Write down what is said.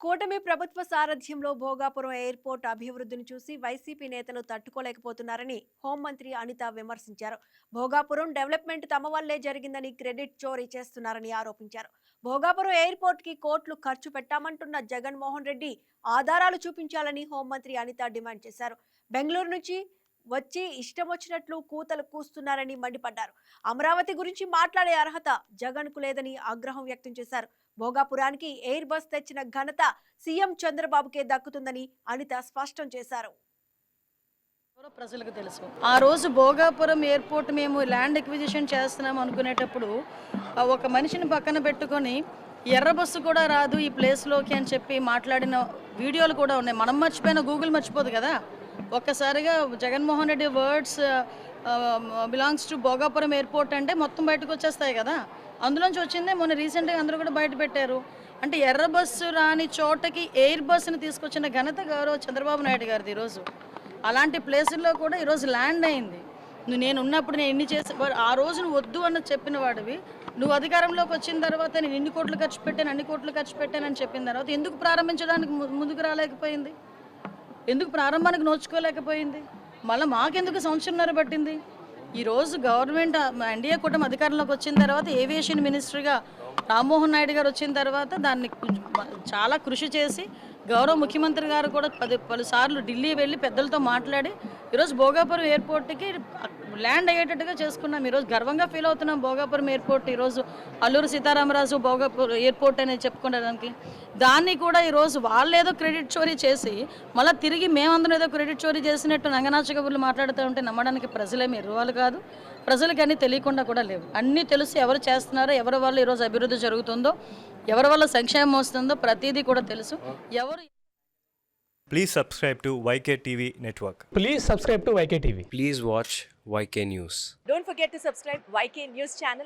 కూటమి ప్రభుత్వ సారథ్యంలో భోగాపురం ఎయిర్పోర్ట్ అభివృద్ధిని చూసి వైసీపీ నేతలు తట్టుకోలేకపోతున్నారని హోంమంత్రి అనిత విమర్శించారు. భోగాపురం డెవలప్మెంట్ తమ వల్లే జరిగిందని క్రెడిట్ చోరీ చేస్తున్నారని ఆరోపించారు. భోగాపురం ఎయిర్పోర్ట్కి కోట్లు ఖర్చు పెట్టామంటున్న జగన్మోహన్ రెడ్డి ఆధారాలు చూపించాలని హోంమంత్రి అనిత డిమాండ్ చేశారు. బెంగళూరు నుంచి వచ్చి ఇష్టం వచ్చినట్లు కూతలు కూస్తున్నారని మండిపడ్డారు. అమరావతి గురించి మాట్లాడే అర్హత జగన్కు లేదని ఆగ్రహం వ్యక్తం చేశారు. భోగాపురానికి ఎయిర్ బస్ తెచ్చిన ఘనత సీఎం చంద్రబాబుకే దక్కుతుందని అనిత స్పష్టం చేశారు. ప్రజలకు తెలుసు. ఆ రోజు భోగాపురం ఎయిర్పోర్ట్ మేము ల్యాండ్ ఎక్విజిషన్ చేస్తున్నాం అనుకునేటప్పుడు ఒక మనిషిని పక్కన పెట్టుకొని ఎర్ర బస్సు కూడా రాదు ఈ ప్లేస్లోకి అని చెప్పి మాట్లాడిన వీడియోలు కూడా ఉన్నాయి. మనం మర్చిపోయిన గూగుల్ మర్చిపోదు కదా. ఒక్కసారిగా Jaganmohan Reddy words belongs to Bhogapuram airport అంటే మొత్తం బయటకు వచ్చేస్తాయి కదా. అందులోంచి వచ్చిందే మొన్న రీసెంట్గా అందరూ కూడా బయట పెట్టారు. అంటే ఎర్ర బస్సు రాని చోటకి ఎయిర్ బస్సుని తీసుకొచ్చిన ఘనత గౌరవ చంద్రబాబు నాయుడు గారిది ఈరోజు. అలాంటి ప్లేసుల్లో కూడా ఈరోజు ల్యాండ్ అయింది. నువ్వు నేను ఉన్నప్పుడు నేను ఎన్ని చేసి ఆ రోజు నువ్వు వద్దు అన్న చెప్పిన వాడివి. నువ్వు అధికారంలోకి వచ్చిన తర్వాత నేను ఇన్ని కోట్లు ఖర్చు పెట్టాను అన్ని కోట్లు ఖర్చు పెట్టానని చెప్పిన తర్వాత ఎందుకు ప్రారంభించడానికి ముందుకు రాలేకపోయింది? ఎందుకు ప్రారంభానికి నోచుకోలేకపోయింది? మళ్ళీ మాకెందుకు సంవత్సరంన్నర పట్టింది? ఈరోజు గవర్నమెంట్ ఎన్డీఏ కూటమి అధికారంలోకి వచ్చిన తర్వాత ఏవియేషన్ మినిస్టర్గా రామ్మోహన్ నాయుడు గారు వచ్చిన తర్వాత దాన్ని చాలా కృషి చేసి గౌరవ ముఖ్యమంత్రి గారు కూడా పది పలుసార్లు ఢిల్లీ వెళ్ళి పెద్దలతో మాట్లాడి ఈరోజు భోగాపురం ఎయిర్పోర్ట్కి ల్యాండ్ అయ్యేటట్టుగా చేసుకున్నాం. ఈరోజు గర్వంగా ఫీల్ అవుతున్నాం భోగాపురం ఎయిర్పోర్ట్. ఈరోజు అల్లూరు సీతారామరాజు భోగాపురం ఎయిర్పోర్ట్ అనేది దానికి దాన్ని కూడా ఈరోజు వాళ్ళు ఏదో క్రెడిట్ చోరీ చేసి మళ్ళీ తిరిగి మేమందరం ఏదో క్రెడిట్ చోరీ చేసినట్టు నంగనాచ కబుర్లు మాట్లాడుతూ ఉంటే నమ్మడానికి ప్రజలేమి ఎరువాలు కాదు. ప్రజలకు అన్నీ తెలియకుండా కూడా లేవు. అన్నీ తెలుసు ఎవరు చేస్తున్నారో ఎవరి వల్ల ఈరోజు అభివృద్ధి జరుగుతుందో ఎవరి వల్ల సంక్షేమం వస్తుందో ప్రతిదీ కూడా తెలుసు. ఎవరు please subscribe to YK TV network please subscribe to YK TV please watch YK news don't forget to subscribe YK news channel